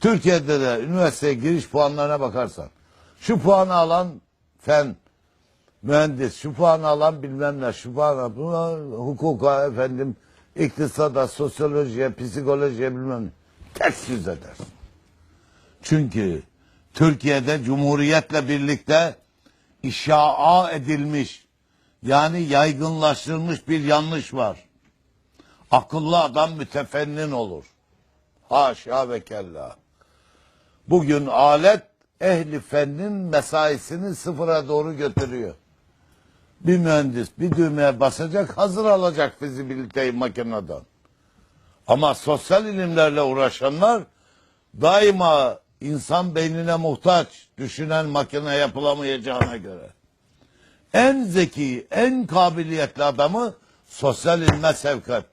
Türkiye'de de üniversiteye giriş puanlarına bakarsan şu puanı alan fen mühendis, şu puanı alan bilmem ne, şu puanı buna hukuka efendim iktisada, sosyolojiye, psikolojiye bilmem ne. Ters yüz edersin. Çünkü Türkiye'de Cumhuriyet'le birlikte işaa edilmiş yani yaygınlaştırılmış bir yanlış var. Akıllı adam mütefennin olur. Haşa ve kella. Bugün alet ehli fennin mesaisini sıfıra doğru götürüyor. Bir mühendis bir düğmeye basacak hazır alacak fizibiliteyi makineden. Ama sosyal ilimlerle uğraşanlar daima insan beynine muhtaç düşünen makine yapılamayacağına göre. En zeki, en kabiliyetli adamı sosyal ilme sevk et.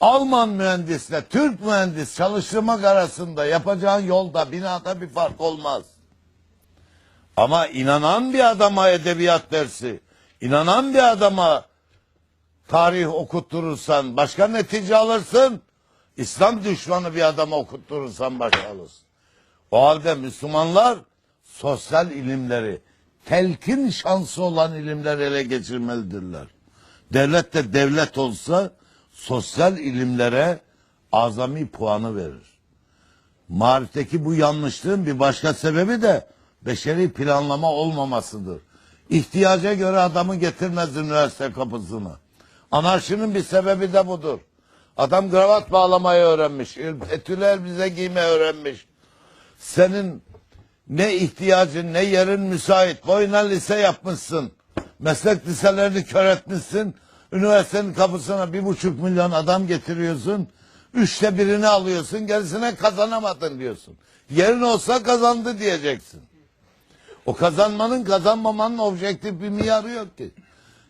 Alman mühendisle Türk mühendis çalıştırmak arasında yapacağın yolda, binada bir fark olmaz. Ama inanan bir adama edebiyat dersi, inanan bir adama tarih okutturursan başka netice alırsın. İslam düşmanı bir adama okutturursan başka alırsın. O halde Müslümanlar sosyal ilimleri, telkin şansı olan ilimleri ele geçirmelidirler. Devlet de devlet olsa sosyal ilimlere azami puanı verir. Marifteki bu yanlışlığın bir başka sebebi de beşeri planlama olmamasıdır. İhtiyaca göre adamı getirmez üniversite kapısına. Anarşinin bir sebebi de budur. Adam kravat bağlamayı öğrenmiş. Etüle elbize giymeyi öğrenmiş. Senin ne ihtiyacın ne yerin müsait. Boyuna lise yapmışsın. Meslek liselerini kör etmişsin. Üniversitenin kapısına bir buçuk milyon adam getiriyorsun. Üçte birini alıyorsun. Gerisine kazanamadın diyorsun. Yerin olsa kazandı diyeceksin. O kazanmanın kazanmamanın objektif bir miyarı yok ki.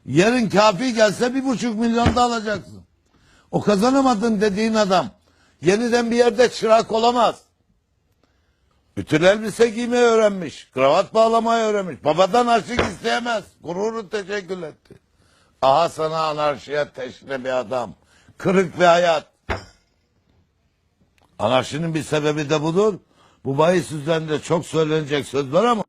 Yarın kafi gelse bir buçuk milyon da alacaksın. O kazanamadın dediğin adam yeniden bir yerde çırak olamaz. Bütün elbise giymeyi öğrenmiş. Kravat bağlamayı öğrenmiş. Babadan harçlık isteyemez. Gururu teşekkür etti. Aha sana anarşiye teşne bir adam. Kırık bir hayat. Anarşinin bir sebebi de budur. Bu bahis üzerinde çok söylenecek söz var ama